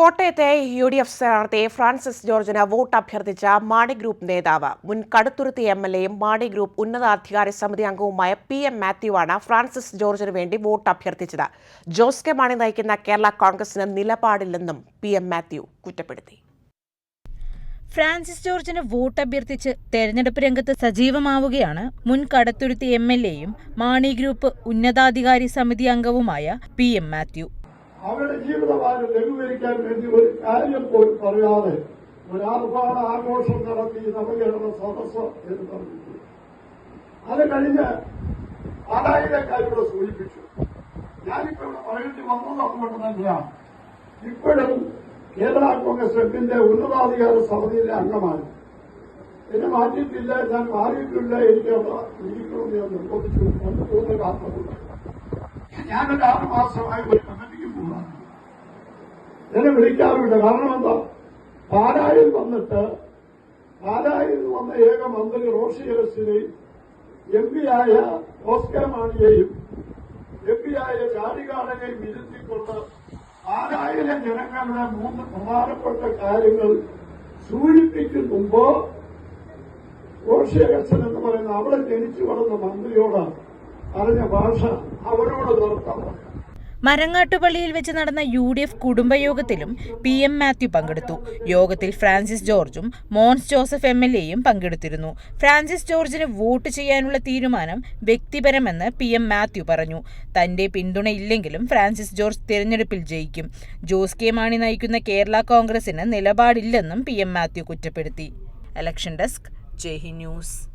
കോട്ടയത്തെ U D F സ്ഥാനാർത്ഥി Francis ജോർജിന് വോട്ട് അഭ്യർത്ഥിച്ച മാണി ഗ്രൂപ്പ് നേതാവ്. മുൻ കടുത്തുരുത്തി എം എൽ എയും മാണി ഗ്രൂപ്പ് ഉന്നതാധികാര സമിതി അംഗവുമായ പി എം മാത്യുവാണ് ഫ്രാൻസിസ് ജോർജിന് വേണ്ടി വോട്ട് അഭ്യർത്ഥിച്ചത്. ജോസ് കെ മാണി നയിക്കുന്ന കേരള കോൺഗ്രസിന് നിലപാടില്ലെന്നും പി എം മാത്യു കുറ്റപ്പെടുത്തി. ഫ്രാൻസിസ് ജോർജിന് വോട്ട് അഭ്യർത്ഥിച്ച് തെരഞ്ഞെടുപ്പ് രംഗത്ത് സജീവമാവുകയാണ് മുൻ കടത്തുരുത്തി എം എൽ എയും മാണി ഗ്രൂപ്പ് ഉന്നതാധികാരി സമിതി അംഗവുമായ പി എം മാത്യു. അവരുടെ ജീവിതകാലം ലഘൂകരിക്കാൻ വേണ്ടി ഒരു കാര്യം പോലും പറയാതെ ഒരാർഭാട ആഘോഷം നടത്തി നവകേരള സദസ് എന്ന് പറഞ്ഞു അത് കഴിഞ്ഞ് ആദായക്കാരിവിടെ സൂചിപ്പിച്ചു. ഞാനിപ്പോ ഇവിടെ പറയേണ്ടി വന്നത് അതുകൊണ്ട് തന്നെയാണ്. ഇപ്പോഴും കേരള കോൺഗ്രസ് എമ്മിന്റെ ഉന്നതാധികാര സമിതിയിലെ അംഗമാണ്. എന്നെ മാറ്റിയിട്ടില്ല ഞാൻ മാറിയിട്ടില്ല എനിക്ക് അവിടെ ഇരിക്കണമെന്ന് ഞാൻ നിർബന്ധിച്ചു. എന്ന് തോന്നുന്ന കാരണമുണ്ട്. ഞാനൊരു ആറ് മാസമായി ഒരു എന്നെ വിളിക്കാറുണ്ട്. കാരണം എന്താ? പാലായിൽ വന്നിട്ട് പാലായിൽ വന്ന ഏക മന്ത്രി റോഷി എസിനെയും എം പി ആയ ഓസ്കർ മാണിയെയും എം പി ആയ ചാടികാടനെയും ഇരുത്തിക്കൊണ്ട് പാലായിലെ ജനങ്ങളുടെ മൂന്ന് പ്രധാനപ്പെട്ട കാര്യങ്ങൾ സൂചിപ്പിക്കുമ്പോ റോഷി അഗസ്റ്റൻ എന്ന് പറയുന്ന അവിടെ ജനിച്ചു വളർന്ന മന്ത്രിയോട് പറഞ്ഞ ഭാഷ അവരോട് നിർത്താൻ പറയാം മരങ്ങാട്ടുപള്ളിയിൽ വെച്ച് നടന്ന യു ഡി എഫ് കുടുംബയോഗത്തിലും പി എം മാത്യു പങ്കെടുത്തു. യോഗത്തിൽ ഫ്രാൻസിസ് ജോർജും മോൻസ് ജോസഫ് എം എൽ എയും പങ്കെടുത്തിരുന്നു. ഫ്രാൻസിസ് ജോർജിന് വോട്ട് ചെയ്യാനുള്ള തീരുമാനം വ്യക്തിപരമെന്ന് പി എം മാത്യു പറഞ്ഞു. തന്റെ പിന്തുണയില്ലെങ്കിലും ഫ്രാൻസിസ് ജോർജ് തിരഞ്ഞെടുപ്പിൽ ജയിക്കും. ജോസ് കെ മാണി നയിക്കുന്ന കേരള കോൺഗ്രസിന് നിലപാടില്ലെന്നും പി എം മാത്യു കുറ്റപ്പെടുത്തി. ഇലക്ഷൻ ഡെസ്ക് ജയ്ഹി ന്യൂസ്.